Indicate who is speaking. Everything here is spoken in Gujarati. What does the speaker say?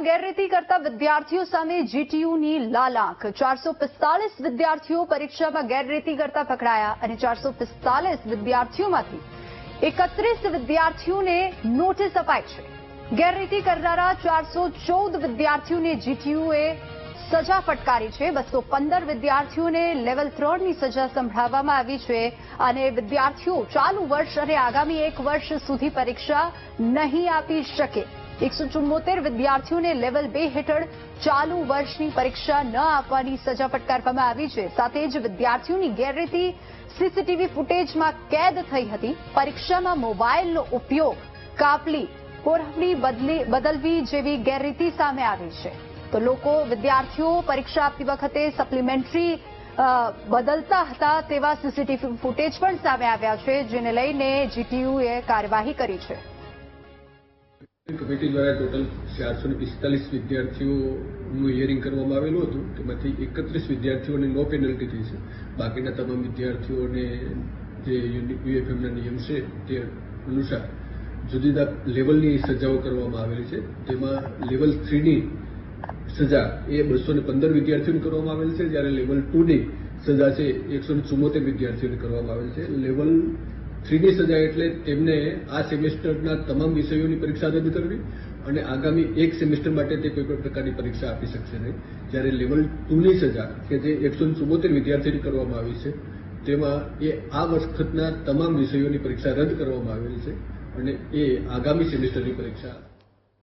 Speaker 1: પરીક્ષામાં ગેરરીતિ કરતા વિદ્યાર્થીઓ સામે જીટીયુની લાલાંક ચારસો વિદ્યાર્થીઓ પરીક્ષામાં ગેરરીતિ કરતા પકડાયા અને ચારસો વિદ્યાર્થીઓમાંથી એકત્રીસ વિદ્યાર્થીઓને નોટિસ અપાઈ છે. ગેરરીતિ કરનારા ચારસો વિદ્યાર્થીઓને જીટીયુએ સજા ફટકારી છે. બસો પંદર વિદ્યાર્થીઓને લેવલ ત્રણની સજા સંભળાવવામાં આવી છે અને વિદ્યાર્થીઓ ચાલુ વર્ષ અને આગામી એક વર્ષ સુધી પરીક્ષા નહીં આપી શકે. ચુમ્મોતેર વિદ્યાર્થીઓને લેવલ બે હેઠળ ચાલુ વર્ષની પરીક્ષા ન આપવાની સજા ફટકારવામાં આવી છે. સાથે જ વિદ્યાર્થીઓની ગેરરીતિ સીસીટીવી ફૂટેજમાં કેદ થઈ હતી. પરીક્ષામાં મોબાઈલનો ઉપયોગ કાપલી કોરહની બદલવી જેવી ગેરરીતિ સામે આવી છે. તો લોકો, વિદ્યાર્થીઓ પરીક્ષા આપતી વખતે સપ્લિમેન્ટરી બદલતા હતા તેવા સીસીટીવી ફૂટેજ પણ સામે આવ્યા છે, જેને લઈને જીટીયુએ કાર્યવાહી કરી છે.
Speaker 2: કમિટી દ્વારા ટોટલ ચારસો ને પિસ્તાલીસ વિદ્યાર્થીઓનું હિયરિંગ કરવામાં આવેલું હતું તેમાંથી એકત્રીસ વિદ્યાર્થીઓને નો પેનલ્ટી થઈ છે. બાકીના તમામ વિદ્યાર્થીઓને જે યુએફએમના નિયમ છે તે અનુસાર જુદી જુદા લેવલની સજાઓ કરવામાં આવેલી છે. તેમાં લેવલ થ્રીની સજા એ બસો ને પંદર વિદ્યાર્થીઓને કરવામાં આવેલ છે, જ્યારે લેવલ ટુની સજા છે એકસો ને ચુમ્મોતેર વિદ્યાર્થીઓને કરવામાં આવેલ છે. લેવલ થ્રીની સજા એટલે તેમને આ સેમેસ્ટરના તમામ વિષયોની પરીક્ષા રદ કરવી અને આગામી એક સેમેસ્ટર માટે તે કોઈ પણ પ્રકારની પરીક્ષા આપી શકશે નહીં. જ્યારે લેવલ ટુની સજા, કે જે એકસો ચુમ્મોતેર વિદ્યાર્થીઓની કરવામાં આવી છે, તેમાં એ આ વખતના તમામ વિષયોની પરીક્ષા રદ કરવામાં આવેલી છે અને એ આગામી સેમેસ્ટરની પરીક્ષા